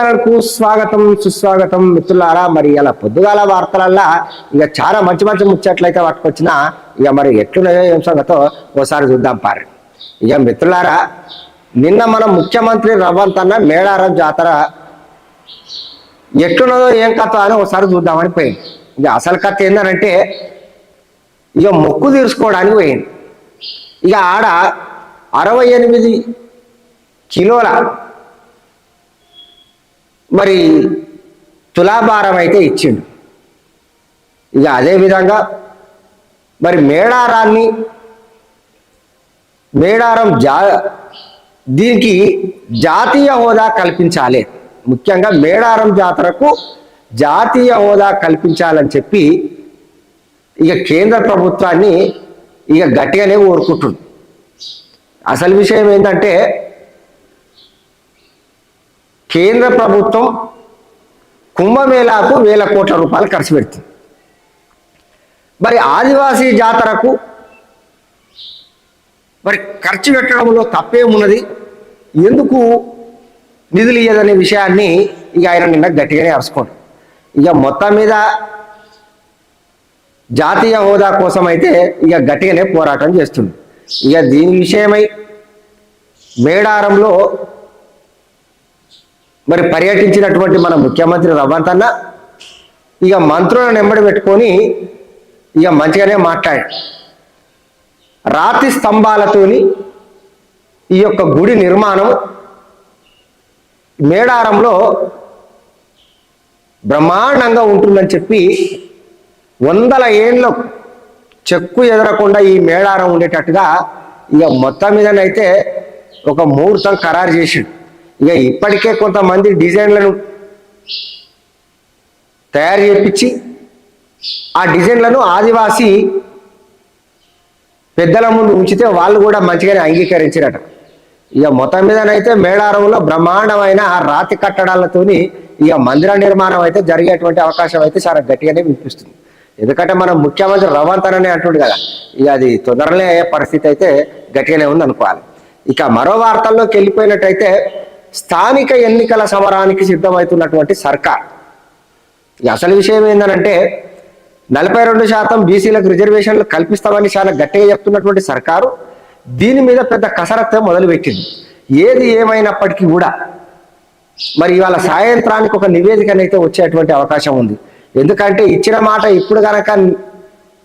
ఛానల్కు స్వాగతం సుస్వాగతం. మిత్రులారా మరి ఇలా పొద్దుగాల వార్తలల్లా ఇక చాలా మంచి మంచి ముచ్చట్లయితే పట్టుకొచ్చినా ఇక మరి ఎట్లున్నాయో ఏం సంగతో ఓసారి చూద్దాం పారు ఇక మిత్రులారా నిన్న మన ముఖ్యమంత్రి రవంత్ అన్న మేడారం జాతర ఎట్లున్నదో ఏం కథ అని ఒకసారి చూద్దామని పోయింది. ఇక అసలు కథ ఏంటంటే ఇక మొక్కు తీర్చుకోవడానికి పోయింది. ఇక ఆడ అరవై ఎనిమిది కిలోల మరి తులాభారం అయితే ఇచ్చిండు. ఇక అదే విధంగా మరి మేడారాన్ని మేడారం జా దీనికి జాతీయ హోదా కల్పించాలి. ముఖ్యంగా మేడారం జాతరకు జాతీయ హోదా కల్పించాలని చెప్పి ఇక కేంద్ర ప్రభుత్వాన్ని ఇక గట్టిగానే కోరుకుంటుంది అసలు విషయం ఏంటంటే కేంద్ర ప్రభుత్వం కుంభమేళాకు వేల కోట్ల రూపాయలు ఖర్చు పెడుతుంది. మరి ఆదివాసీ జాతరకు మరి ఖర్చు పెట్టడంలో తప్పేమున్నది? ఎందుకు నిధులు ఇయ్యదనే విషయాన్ని ఇక ఆయన నిన్న గట్టిగానే అరుచుకోండి ఇక మొత్తం మీద జాతీయ హోదా కోసం అయితే ఇక గట్టిగానే పోరాటం చేస్తుంది ఇక దీని విషయమై మేడారంలో మరి పర్యటించినటువంటి మన ముఖ్యమంత్రి రవంత్ అన్న ఇక మంత్రులను వెంబడి పెట్టుకొని ఇక మంచిగానే మాట్లాడు. రాతి స్తంభాలతోని ఈ యొక్క గుడి నిర్మాణం మేడారంలో బ్రహ్మాండంగా ఉంటుందని చెప్పి వందల ఏండ్ల చెక్కు ఎదరకుండా ఈ మేడారం ఉండేటట్టుగా ఇక మొత్తం మీదనైతే ఒక ముహూర్తం ఖరారు చేసిండు. ఇక ఇప్పటికే కొంతమంది డిజైన్లను తయారు చేపించి ఆ డిజైన్లను ఆదివాసి పెద్దల ముందు ఉంచితే వాళ్ళు కూడా మంచిగానే అంగీకరించినట ఇక మొత్తం మీదనైతే మేడారంలో బ్రహ్మాండమైన ఆ రాతి కట్టడాలతోని ఇక మందిర నిర్మాణం అయితే జరిగేటువంటి అవకాశం అయితే చాలా గట్టిగానే వినిపిస్తుంది. ఎందుకంటే మనం ముఖ్యమంత్రి రవంత్ అని అంటుండు కదా ఇక అది తొందరలే అయ్యే పరిస్థితి అయితే గట్టిగానే ఉంది అనుకోవాలి ఇక మరో వార్తల్లోకి వెళ్ళిపోయినట్టయితే స్థానిక ఎన్నికల సమరానికి సిద్ధమవుతున్నటువంటి సర్కార్. ఈ అసలు విషయం ఏంటంటే నలభై రెండు శాతం బీసీలకు రిజర్వేషన్లు కల్పిస్తామని చాలా గట్టిగా చెప్తున్నటువంటి సర్కారు దీని మీద పెద్ద కసరత్తు మొదలుపెట్టింది. ఏది ఏమైనప్పటికీ కూడా మరి ఇవాళ సాయంత్రానికి ఒక నివేదికనైతే వచ్చేటువంటి అవకాశం ఉంది. ఎందుకంటే ఇచ్చిన మాట ఇప్పుడు కనుక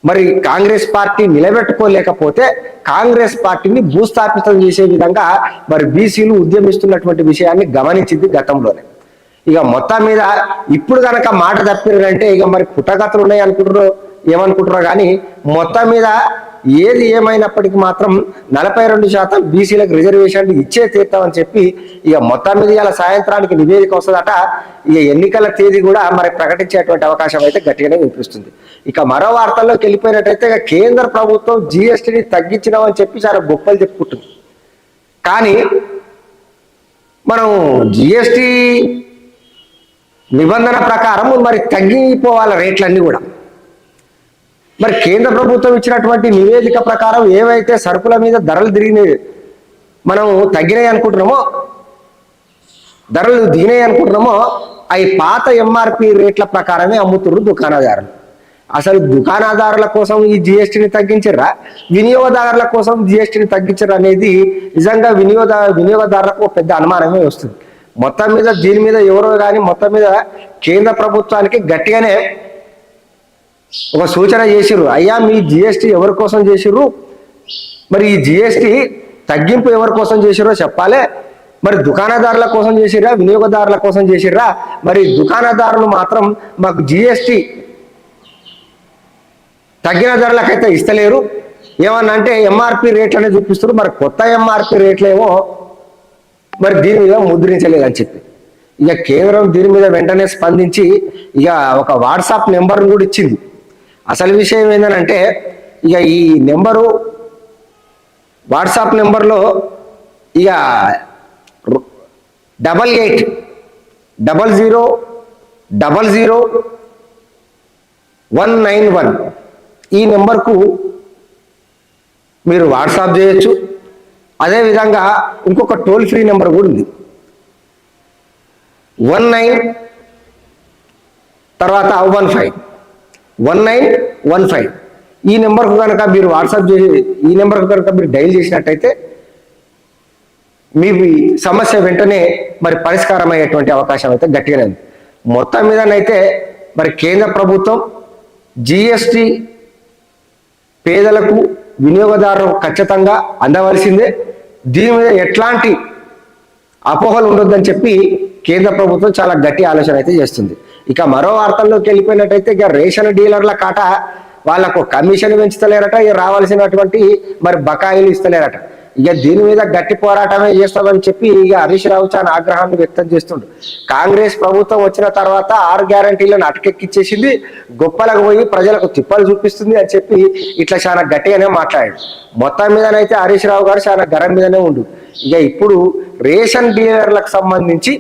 మరి కాంగ్రెస్ పార్టీ నిలబెట్టుకోలేకపోతే కాంగ్రెస్ పార్టీని భూస్థాపితం చేసే విధంగా మరి బీసీలు ఉద్యమిస్తున్నటువంటి విషయాన్ని గమనించింది గతంలోనే. ఇక మొత్తం మీద ఇప్పుడు కనుక మాట తప్పిరంటే ఇక మరి పుట్టగతులు ఉన్నాయి అనుకుంటారు ఏమనుకుంటారో కానీ మొత్తం మీద ఏది ఏమైనప్పటికీ మాత్రం నలభై రెండు శాతం బీసీలకు రిజర్వేషన్లు ఇచ్చే తీర్థమని చెప్పి ఇక మొత్తం మీద ఇలా సాయంత్రానికి నివేదిక వస్తుందట. ఇక ఎన్నికల తేదీ కూడా మరి ప్రకటించేటువంటి అవకాశం అయితే గట్టిగానే వినిపిస్తుంది. ఇక మరో వార్తల్లోకి వెళ్ళిపోయినట్టయితే ఇక కేంద్ర ప్రభుత్వం జిఎస్టీని తగ్గించినామని చెప్పి చాలా గొప్పలు చెప్పుకుంటుంది. కానీ మనం జిఎస్టీ నిబంధన ప్రకారం మరి తగ్గిపోవాలి రేట్లన్నీ కూడా. మరి కేంద్ర ప్రభుత్వం ఇచ్చినటువంటి నివేదిక ప్రకారం ఏవైతే సరుకుల మీద ధరలు తిరిగినాయి మనం తగ్గినాయి అనుకుంటున్నామో ధరలు దిగినాయి అనుకుంటున్నామో అవి పాత ఎంఆర్పి రేట్ల ప్రకారమే అమ్ముతున్నారు దుకాణదారులు. అసలు దుకాణదారుల కోసం ఈ జిఎస్టీని తగ్గించరా? వినియోగదారుల కోసం జిఎస్టీని తగ్గించరు అనేది నిజంగా వినియోగ వినియోగదారులకు పెద్ద అనుమానమే వస్తుంది. మొత్తం మీద దీని మీద ఎవరో కానీ మొత్తం మీద కేంద్ర ప్రభుత్వానికి గట్టిగానే ఒక సూచన చేసిర్రు అయ్యా మీ జిఎస్టీ ఎవరి కోసం చేసిర్రు? మరి ఈ జిఎస్టీ తగ్గింపు ఎవరి కోసం చేసిరో చెప్పాలి. మరి దుకాణదారుల కోసం చేసిర్రా వినియోగదారుల కోసం చేసిర్రా? మరి దుకాణదారులు మాత్రం మాకు జిఎస్టీ తగ్గిన ధరలకైతే ఇస్తలేరు. ఏమన్నా అంటే ఎంఆర్పి రేట్లనే చూపిస్తారు మరి కొత్త ఎంఆర్పి రేట్లేమో మరి దీని మీద ముద్రించలేదని చెప్పి. ఇక కేంద్రం దీని మీద వెంటనే స్పందించి ఇక ఒక వాట్సాప్ నెంబర్ను కూడా ఇచ్చింది. అసలు విషయం ఏంటంటే ఇక ఈ నెంబరు వాట్సాప్ నెంబర్లో ఇక double eight double zero double zero one nine one ఈ నెంబర్కు మీరు వాట్సాప్ చేయొచ్చు. అదేవిధంగా ఇంకొక టోల్ ఫ్రీ నెంబర్ కూడా ఉంది. వన్ నైన్ తర్వాత one five. One nine one five ఈ నెంబర్కు కనుక మీరు వాట్సాప్ చేసి ఈ నెంబర్కు కనుక మీరు డైల్ చేసినట్టయితే మీ సమస్య వెంటనే మరి పరిష్కారం అయ్యేటువంటి అవకాశం అయితే గట్టిగానే ఉంది. మొత్తం మీదనైతే మరి కేంద్ర ప్రభుత్వం జిఎస్టి పేదలకు వినియోగదారులకు ఖచ్చితంగా అందవలసిందే. దీని మీద ఎట్లాంటి అపోహలు ఉండొద్దని చెప్పి కేంద్ర ప్రభుత్వం చాలా గట్టి ఆలోచన అయితే చేస్తుంది. ఇక మరో వార్తల్లోకి వెళ్ళిపోయినట్టయితే ఇక రేషన్ డీలర్ల కాట వాళ్ళకు కమిషన్ పెంచుతలేరట ఇక రావాల్సినటువంటి మరి బకాయిలు ఇస్తలేరట. ఇక దీని మీద గట్టి పోరాటమే చేస్తామని చెప్పి ఇక హరీష్ రావు చాలా ఆగ్రహాన్ని వ్యక్తం చేస్తుండు. కాంగ్రెస్ ప్రభుత్వం వచ్చిన తర్వాత ఆరు గ్యారంటీలను అటకెక్కిచ్చేసింది గొప్పలకు పోయి ప్రజలకు తిప్పలు చూపిస్తుంది అని చెప్పి ఇట్లా చాలా గట్టిగానే మాట్లాడాడు. మొత్తం మీదనైతే హరీష్ రావు గారు చాలా గరం మీదనే ఉండు. ఇక ఇప్పుడు రేషన్ డీలర్లకు సంబంధించి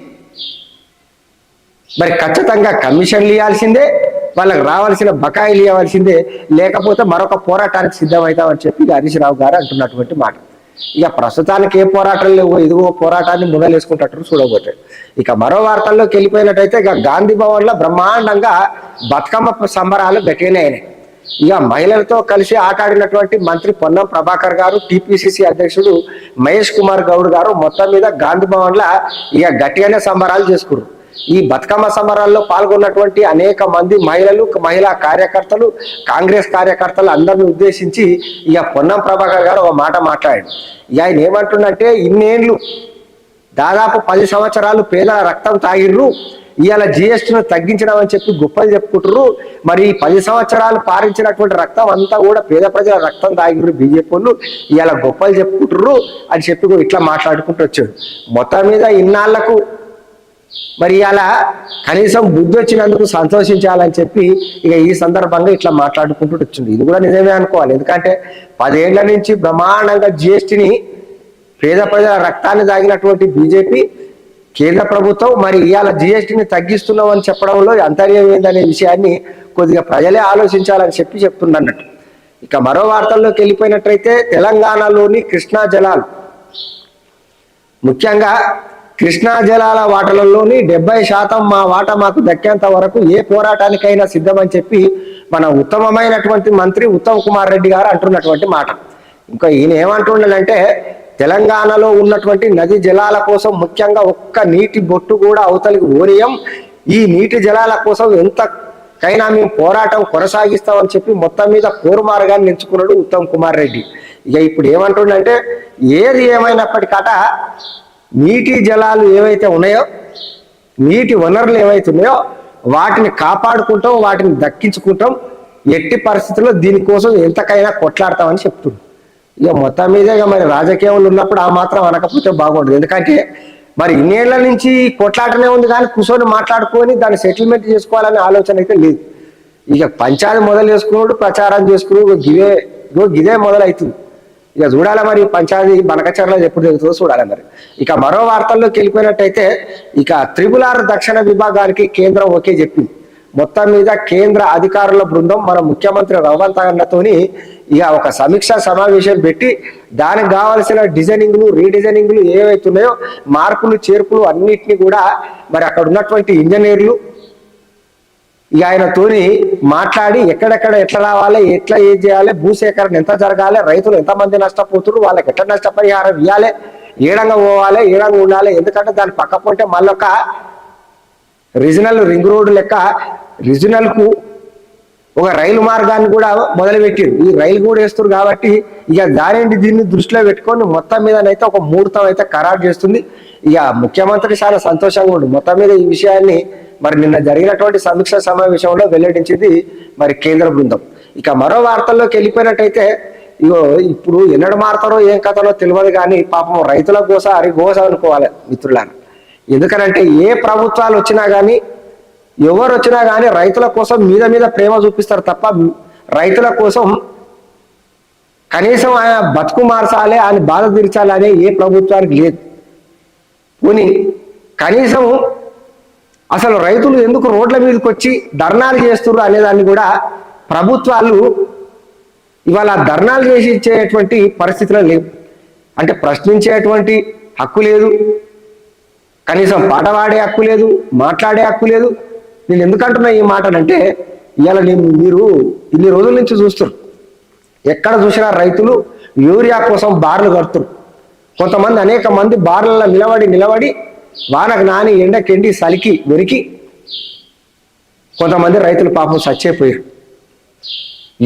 మరి ఖచ్చితంగా కమిషన్లు ఇవ్వాల్సిందే వాళ్ళకి రావాల్సిన బకాయిలు ఇవ్వాల్సిందే లేకపోతే మరొక పోరాటానికి సిద్ధమవుతామని చెప్పి హరీష్ రావు గారు అంటున్నటువంటి మాట. ఇక ప్రస్తుతానికి ఏ పోరాటం లేవో ఇదిగో పోరాటాన్ని ముదలేసుకుంటారు చూడబోతాడు ఇక మరో వార్తల్లోకి వెళ్ళిపోయినట్టయితే ఇక గాంధీ భవన్లో బ్రహ్మాండంగా బతుకమ్మ సంబరాలు గట్టిగానే అయినాయి. ఇక మహిళలతో కలిసి ఆటాడినటువంటి మంత్రి పొన్నం ప్రభాకర్ గారు టిపిసిసి అధ్యక్షుడు మహేష్ కుమార్ గౌడ్ గారు మొత్తం మీద గాంధీ భవన్లో ఇక గట్టిగానే సంబరాలు చేసుకున్నారు. ఈ బతుకమ్మ సమరాల్లో పాల్గొన్నటువంటి అనేక మంది మహిళలు మహిళా కార్యకర్తలు కాంగ్రెస్ కార్యకర్తలు అందరిని ఉద్దేశించి ఇక పొన్నం ప్రభాకర్ గారు ఒక మాట మాట్లాడాడు. ఇక ఆయన ఏమంటుండంటే ఇన్నేళ్ళు దాదాపు పది సంవత్సరాలు పేదల రక్తం తాగిర్రు ఇవాళ జిఎస్టీను తగ్గించడం అని చెప్పి గొప్పలు చెప్పుకుంటారు మరి ఈ పది సంవత్సరాలు పారించినటువంటి రక్తం అంతా కూడా పేద ప్రజల రక్తం తాగిర్రు బీజేపీ వాళ్ళు ఇవాళ గొప్పలు చెప్పుకుంటారు అని చెప్పి ఇట్లా మాట్లాడుకుంటూ వచ్చాడు. మొత్తం మీద ఇన్నాళ్ళకు మరి అలా కనీసం బుద్ధి వచ్చినందుకు సంతోషించాలని చెప్పి ఇక ఈ సందర్భంగా ఇట్లా మాట్లాడుకుంటూ వచ్చింది. ఇది కూడా నిజమే అనుకోవాలి. ఎందుకంటే పదేళ్ళ నుంచి బ్రహ్మాండంగా జిఎస్టిని పేద ప్రజల రక్తాన్ని దాగినటువంటి బీజేపీ కేంద్ర ప్రభుత్వం మరి ఇవాళ జిఎస్టిని తగ్గిస్తున్నాం అని చెప్పడంలో అంతర్యం ఏందనే విషయాన్ని కొద్దిగా ప్రజలే ఆలోచించాలని చెప్పి చెప్తున్నట్టు. ఇక మరో వార్తల్లోకి వెళ్ళిపోయినట్లయితే తెలంగాణలోని కృష్ణా జలాలు. ముఖ్యంగా కృష్ణా జలాల వాటలలోని డెబ్బై శాతం మా వాట మాకు దక్కేంత వరకు ఏ పోరాటానికైనా సిద్ధమని చెప్పి మన ఉత్తమమైనటువంటి మంత్రి ఉత్తమ్ కుమార్ రెడ్డి గారు అంటున్నటువంటి మాట. ఇంకా ఈయన ఏమంటున్నాడంటే తెలంగాణలో ఉన్నటువంటి నది జలాల కోసం ముఖ్యంగా ఒక్క నీటి బొట్టు కూడా అవతలికి ఓరియం. ఈ నీటి జలాల కోసం ఎంతకైనా మేము పోరాటం కొనసాగిస్తామని చెప్పి మొత్తం మీద కోరు మార్గాన్ని ఎంచుకున్నాడు ఉత్తమ్ కుమార్ రెడ్డి. ఇక ఇప్పుడు ఏమంటుండంటే ఏది ఏమైనప్పటికట నీటి జలాలు ఏవైతే ఉన్నాయో నీటి వనరులు ఏవైతే ఉన్నాయో వాటిని కాపాడుకుంటాం వాటిని దక్కించుకుంటాం ఎట్టి పరిస్థితుల్లో దీనికోసం ఎంతకైనా కొట్లాడతామని చెప్తుంది. ఇక మొత్తం మీద ఇక మరి రాజకీయంలో ఉన్నప్పుడు ఆ మాత్రం అనకపోతే బాగుండదు ఎందుకంటే మరి ఇన్నేళ్ళ నుంచి కొట్లాటనే ఉంది కానీ కూర్చొని మాట్లాడుకొని దాన్ని సెటిల్మెంట్ చేసుకోవాలనే ఆలోచన అయితే లేదు. ఇక పంచాయతీ మొదలు చేసుకున్నాడు ప్రచారం చేసుకున్నాడు గిదే ఇదే గిదే మొదలవుతుంది ఇక చూడాలి మరి పంచాయతీ బనకచర్లో ఎప్పుడు జరుగుతుందో చూడాలి మరి. ఇక మరో వార్తల్లోకి వెళ్ళిపోయినట్టయితే ఇక త్రిపుల్ ఆర్ దక్షిణ విభాగానికి కేంద్రం ఒకే చెప్పింది. మొత్తం మీద కేంద్ర అధికారుల బృందం మన ముఖ్యమంత్రి రఘువంత్ అన్నతోని ఇక ఒక సమీక్షా సమావేశం పెట్టి దానికి కావాల్సిన డిజైనింగ్లు రీడిజైనింగ్లు ఏవైతున్నాయో మార్పులు చేర్పులు అన్నిటిని కూడా మరి అక్కడ ఉన్నటువంటి ఇంజనీర్లు ఇక ఆయనతోని మాట్లాడి ఎక్కడెక్కడ ఎట్లా రావాలి ఎట్లా ఏం చేయాలి భూసేకరణ ఎంత జరగాలి రైతులు ఎంతమంది నష్టపోతున్నారు వాళ్ళకి ఎట్లా నష్టపరిహారం ఇవ్వాలి ఏడంగా పోవాలి ఏడంగా ఉండాలి ఎందుకంటే దాని పక్క పోతే మళ్ళొక రీజనల్ రింగ్ రోడ్ లెక్క రీజనల్కు ఒక రైలు మార్గాన్ని కూడా మొదలుపెట్టిండు ఈ రైలు కూడా వేస్తారు కాబట్టి ఇక దారేంటి దీన్ని దృష్టిలో పెట్టుకొని మొత్తం మీదనైతే ఒక ముహూర్తం అయితే ఖరారు చేస్తుంది. ఇక ముఖ్యమంత్రి చాలా సంతోషంగా ఉండు. మొత్తం మీద ఈ విషయాన్ని మరి నిన్న జరిగినటువంటి సమీక్ష సమావేశంలో వెల్లడించింది మరి కేంద్ర బృందం. ఇక మరో వార్తల్లోకి వెళ్ళిపోయినట్టయితే ఇగో ఇప్పుడు ఎన్నడు మారుతారో ఏం కథలో తెలియదు కానీ పాపం రైతుల కోసం అరి గోస అనుకోవాలి మిత్రులను ఎందుకనంటే ఏ ప్రభుత్వాలు వచ్చినా కానీ ఎవరు వచ్చినా కానీ రైతుల కోసం మీద మీద ప్రేమ చూపిస్తారు తప్ప రైతుల కోసం కనీసం ఆయన బతుకు మార్చాలి ఆయన బాధ తీర్చాలి అనే ఏ ప్రభుత్వానికి లేదు. ఉని కనీసం అసలు రైతులు ఎందుకు రోడ్ల మీదకి వచ్చి ధర్నాలు చేస్తున్నారు అనేదాన్ని కూడా ప్రభుత్వాలు ఇవాళ ధర్నాలు చేసి ఇచ్చేటువంటి పరిస్థితులు లేవు. అంటే ప్రశ్నించేటువంటి హక్కు లేదు. కనీసం పాట పాడే హక్కు లేదు మాట్లాడే హక్కు లేదు. నేను ఎందుకంటున్నా ఈ మాటనంటే ఇవాళ నేను మీరు ఇన్ని రోజుల నుంచి చూస్తున్నారు ఎక్కడ చూసినా రైతులు యూరియా కోసం బార్లు కడుతున్నారు కొంతమంది అనేక మంది బార్లలో నిలబడి నిలబడి వానకు నాని ఎండకెండి సలికి వెరికి కొంతమంది రైతులు పాపం చచ్చేపోయారు.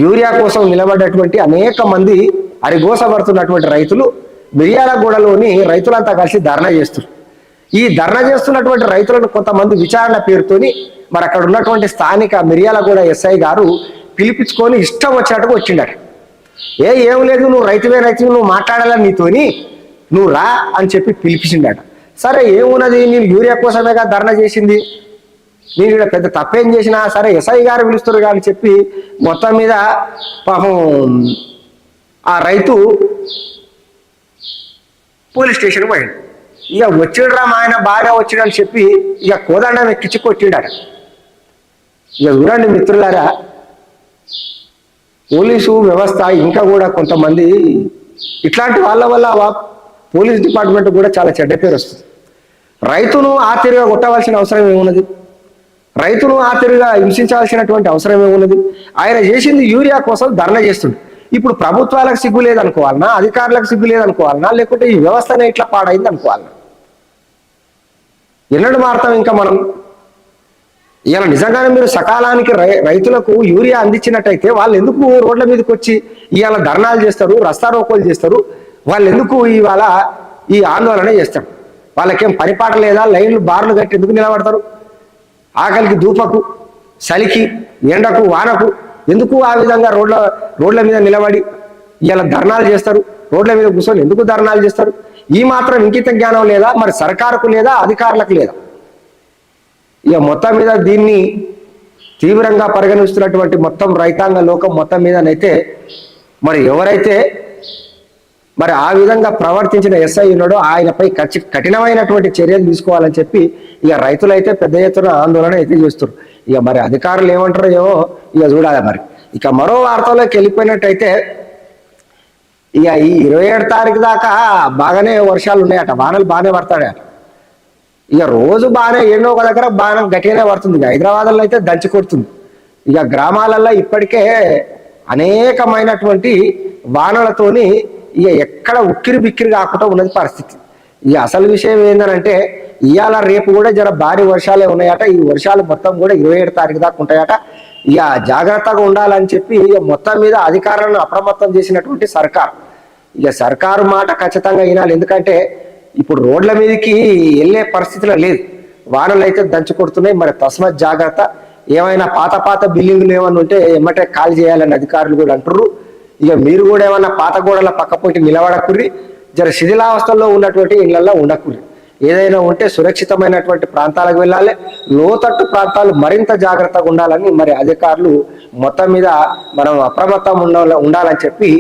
యూరియా కోసం నిలబడ్డటువంటి అనేక మంది అరిగోసపడుతున్నటువంటి రైతులు మిర్యాలగూడలోని రైతులంతా కలిసి ధర్నా చేస్తున్నారు. ఈ ధర్నా చేస్తున్నటువంటి రైతులను కొంతమంది విచారణ పేరుతోని మరి అక్కడ ఉన్నటువంటి స్థానిక మిర్యాలగూడ ఎస్ఐ గారు పిలిపించుకొని ఇష్టం వచ్చినట్టుగా వచ్చిండట. ఏ ఏం లేదు నువ్వు రైతువే రైతు నువ్వు మాట్లాడాలని నీతోని నువ్వు రా అని చెప్పి పిలిపించిండట సరే ఏమున్నది? నేను యూరియా కోసమేగా ధర్నా చేసింది. నేను ఇక్కడ పెద్ద తప్పేం చేసినా సరే ఎస్ఐ గారు పిలుస్తారు కానీ చెప్పి మొత్తం మీద పాపం ఆ రైతు పోలీస్ స్టేషన్ పోయాడు. ఇక వచ్చిండ్రా మా ఆయన బాగా వచ్చిడని చెప్పి ఇక కోదండం ఎక్కించి ఇక చూడండి మిత్రులారా పోలీసు వ్యవస్థ ఇంకా కూడా కొంతమంది ఇట్లాంటి వాళ్ళ వల్ల పోలీస్ డిపార్ట్మెంట్ కూడా చాలా చెడ్డ పేరు వస్తుంది. రైతును ఆఖరిగా కొట్టవలసిన అవసరం ఏమున్నది? రైతును ఆఖరిగా హింసించాల్సినటువంటి అవసరం ఏమున్నది? ఆయన చేసింది యూరియా కోసం ధర్నా చేస్తుంది ఇప్పుడు ప్రభుత్వాలకు సిగ్గు లేదనుకోవాలనా? అధికారులకు సిగ్గు లేదనుకోవాలనా? లేకుంటే ఈ వ్యవస్థనే ఇట్లా పాడైంది అనుకోవాలనా ఎన్నడు మారుతాం ఇంకా మనం? ఇలా నిజంగానే మీరు సకాలానికి రై- రైతులకు యూరియా అందించినట్టయితే వాళ్ళు ఎందుకు రోడ్ల మీదకి వచ్చి ఇవాళ ధర్నాలు చేస్తారు రస్తా రోకోలు చేస్తారు? వాళ్ళు ఎందుకు ఇవాళ ఈ ఆందోళన చేస్తారు వాళ్ళకేం పరిపాట లేదా? లైన్లు బార్లు కట్టి ఎందుకు నిలబడతారు? ఆకలికి దూపకు చలికి ఎండకు వానకు ఎందుకు ఆ విధంగా రోడ్ల రోడ్ల మీద నిలబడి ఇలా ధర్నాలు చేస్తారు? రోడ్ల మీద కూర్చొని ఎందుకు ధర్నాలు చేస్తారు? ఈ మాత్రం ఇంకిత జ్ఞానం లేదా? మరి సర్కారుకు లేదా? అధికారులకు లేదా? ఇక మొత్తం మీద దీన్ని తీవ్రంగా పరిగణిస్తున్నటువంటి మొత్తం రైతాంగ లోకం మొత్తం మీదనైతే మరి ఎవరైతే మరి ఆ విధంగా ప్రవర్తించిన ఎస్ఐ ఉన్నాడు ఆయనపై ఖచ్చి కఠినమైనటువంటి చర్యలు తీసుకోవాలని చెప్పి ఇక రైతులైతే పెద్ద ఎత్తున ఆందోళన అయితే చేస్తారు ఇక మరి అధికారులు ఏమంటారో ఏమో ఇక చూడాలి మరి. ఇక మరో వార్తలోకి వెళ్ళిపోయినట్టయితే ఇక ఈ ఇరవై ఏడు తారీఖు దాకా బాగానే వర్షాలు ఉన్నాయట. వానలు బాగానే పడతాడట ఇక రోజు బాగానే ఎన్నో ఒక దగ్గర బాగా గట్టిగానే పడుతుంది. ఇక హైదరాబాద్లో అయితే దంచి కొడుతుంది. ఇక గ్రామాలలో ఇప్పటికే అనేకమైనటువంటి వానలతోని ఇక ఎక్కడ ఉక్కిరి బిక్కిరి కాకుండా ఉన్నది పరిస్థితి. ఇక అసలు విషయం ఏంటంటే ఇవాళ రేపు కూడా జర భారీ వర్షాలే ఉన్నాయట. ఈ వర్షాలు మొత్తం కూడా ఇరవై ఏడు తారీఖు దాకా ఉంటాయట. ఇక జాగ్రత్తగా ఉండాలని చెప్పి ఇక మొత్తం మీద అధికారులను అప్రమత్తం చేసినటువంటి సర్కార్. ఇక సర్కారు మాట ఖచ్చితంగా వినాలి. ఎందుకంటే ఇప్పుడు రోడ్ల మీదకి వెళ్ళే పరిస్థితిలో లేదు. వానలు అయితే దంచు కొడుతున్నాయి. మరి తస్మత్ జాగ్రత్త. ఏమైనా పాత పాత బిల్డింగ్లు ఏమైనా ఉంటే ఎమ్మటే ఖాళీ చేయాలని అధికారులు కూడా అంటున్నారు ఇక మీరు కూడా ఏమన్నా పాత గోడల పక్కపోయి నిలబడకుర్రి జర శిథిలావస్థల్లో ఉన్నటువంటి ఇళ్ళలో ఉండకుర్రి. ఏదైనా ఉంటే సురక్షితమైనటువంటి ప్రాంతాలకు వెళ్ళాలి లోతట్టు ప్రాంతాలు మరింత జాగ్రత్తగా ఉండాలని మరి అధికారులు మొత్తం మీద మనం అప్రమత్తం ఉండాలని చెప్పి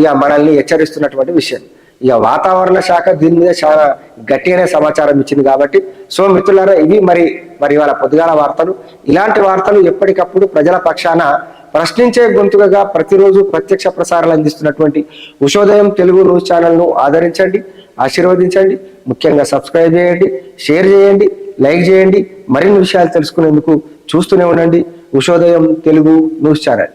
ఇక మనల్ని హెచ్చరిస్తున్నటువంటి విషయం. ఇక వాతావరణ శాఖ దీని మీద చాలా గట్టిగానే సమాచారం ఇచ్చింది కాబట్టి. సో మిత్రులారా ఇవి మరి మరి ఇవాళ పొద్దుగాల వార్తలు. ఇలాంటి వార్తలు ఎప్పటికప్పుడు ప్రజల పక్షాన ప్రశ్నించే గొంతుకగా ప్రతిరోజు ప్రత్యక్ష ప్రసారాలు అందిస్తున్నటువంటి ఉషోదయం తెలుగు న్యూస్ ఛానల్ను ఆదరించండి ఆశీర్వదించండి ముఖ్యంగా సబ్స్క్రైబ్ చేయండి షేర్ చేయండి లైక్ చేయండి మరిన్ని విషయాలు తెలుసుకునేందుకు చూస్తూనే ఉండండి ఉషోదయం తెలుగు న్యూస్ ఛానల్.